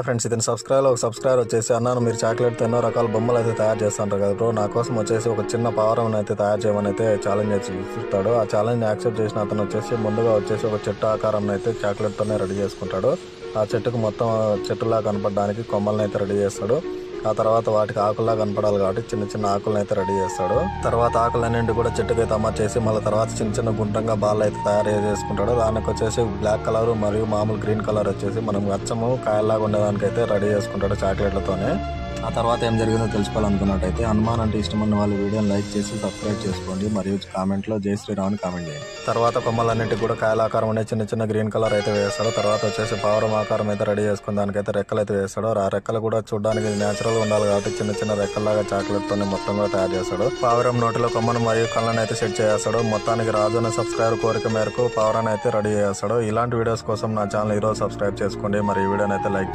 Friends ఇతను subscriber ఒక subscriber వచ్చేసి అన్నాను మీరు చాక్లెట్ ఎన్నో రకాల బొమ్మలు అయితే తయారు చేస్తుంటారు కదా బ్రో నా కోసం వచ్చేసి ఒక చిన్న పావురం అయితే తయారు చేయమని అయితే ఛాలెంజ్ ఇస్తాడు ఆ ఛాలెంజ్ యాక్సెప్ట్ చేసిన అతను వచ్చేసి ముందుగా వచ్చేసి ఒక చెట్టు ఆకారం అయితే చాక్లెట్ తోనే రెడీ చేసుకుంటాడు. ఆ చెట్టుకు మొత్తం చెట్టులా కనపడడానికి కొమ్మల్ని అయితే రెడీ చేస్తాడు. ఆ తర్వాత వాటికి ఆకుల్లా కనపడాలి కాబట్టి చిన్న చిన్న ఆకులను అయితే రెడీ చేస్తాడు. తర్వాత ఆకులన్నింటి కూడా చెట్టుకైతే అమర్ చేసి మళ్ళీ తర్వాత చిన్న చిన్న గుండ్రంగా బాల్ అయితే తయారు చేసుకుంటాడు దానికి వచ్చేసి బ్లాక్ కలర్ మరియు మామూలు గ్రీన్ కలర్ వచ్చేసి మనం అచ్చము కాయల్లాగా ఉండేదానికి అయితే రెడీ చేసుకుంటాడు చాక్లెట్లతోనే. ఆ తర్వాత ఏం జరిగిందో తెలుసుకోవాలనుకున్నట్టయితే హనుమాన్ అంటే ఇష్టమైన వాళ్ళు వీడియోని లైక్ చేసి సబ్స్క్రైబ్ చేసుకోండి. మరియు కామెంట్లో జై శ్రీరామ్ కామెంట్ చేయండి. తర్వాత కొమ్మలన్నింటికి కూడా కాయల ఆకారం ఉండే చిన్న చిన్న గ్రీన్ కలర్ అయితే వేస్తాడు. తర్వాత వచ్చేసి పావురం ఆకారం అయితే రెడీ చేసుకుని దానికైతే రెక్కలు అయితే వేస్తాడు. ఆ రెక్కలు కూడా చూడడానికి న్యాచురల్ ఉండాలి కాబట్టి చిన్న చిన్న రెక్కల్లాగా చాక్లెట్ తోనే మొత్తం తయారు చేస్తాడు. పావురం నోటిలో కొమ్మను మరియు కళ్ళను అయితే సెట్ చేస్తాడు మొత్తానికి రాజు అనే సబ్స్క్రైబర్ కోరిక మేరకు పావురాన్ని అయితే రెడీ చేస్తాడు. ఇలాంటి వీడియోస్ కోసం నా ఛానల్ ఈరోజు సబ్స్క్రైబ్ చేసుకోండి. మరి ఈ వీడియోని అయితే లైక్